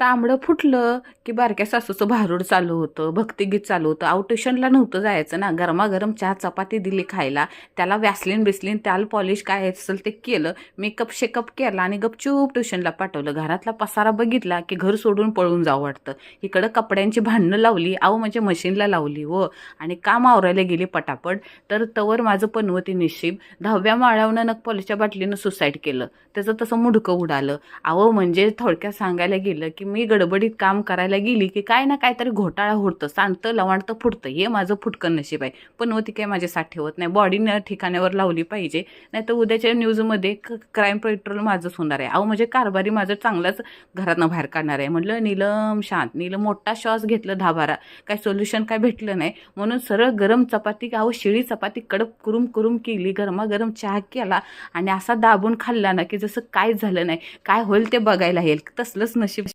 तांबडं फुटलं की बारक्या सासूचं भारूड चालू होतं भक्तिगीत चालू होतं. आऊ ट्युशनला नव्हतं जायचं ना. गरमागरम चहा चपाती दिली खायला. त्याला वॅसलीन बिसलीन त्याल पॉलिश काय असेल ते केलं. मेकअप शेकअप केला आणि गपचूप ट्युशनला पाठवलं. घरातला पसारा बघितला की घर सोडून पळून जावं वाटतं. इकडं कपड्यांची भांडणं लावली. आऊ म्हणजे मशीनला लावली व आणि काम आवरायला गेली पटापट. तर तवर माझं पनवती निशीब दहाव्या माळ्यावनं नग पॉलिशच्या बाटलीनं सुसाईड केलं. त्याचं तसं मुडकं उडालं. अहो म्हणजे थोडक्यात सांगायला गेलं की मी गडबडीत काम करायला गेली की काय ना काहीतरी घोटाळा होतं सांडतं लवाणतं फुटतं. हे माझं फुटकं नशीब आहे. पण होती काय माझ्यासाठी ठेवत नाही. बॉडी ठिकाण्यावर लावली पाहिजे. नाही तर उद्याच्या न्यूजमध्ये क्राईम पेट्रोल माझंच होणार आहे. अहो म्हणजे कारभारी माझं चांगलाच घरातनं बाहेर काढणार आहे. म्हटलं नीलम शांत. नीलम मोठा श्वास घेतलं दहा बारा काय सोल्युशन काय भेटलं नाही. म्हणून सरळ गरम चपाती अहो शिळी चपाती कडक कुरुम कुरुम केली. गरमागरम चहा केला. आणि असा दाबून खाल्ला ना की जसं काय झालं नाही. काय होईल ते बघायला येईल. तसलंच नशीब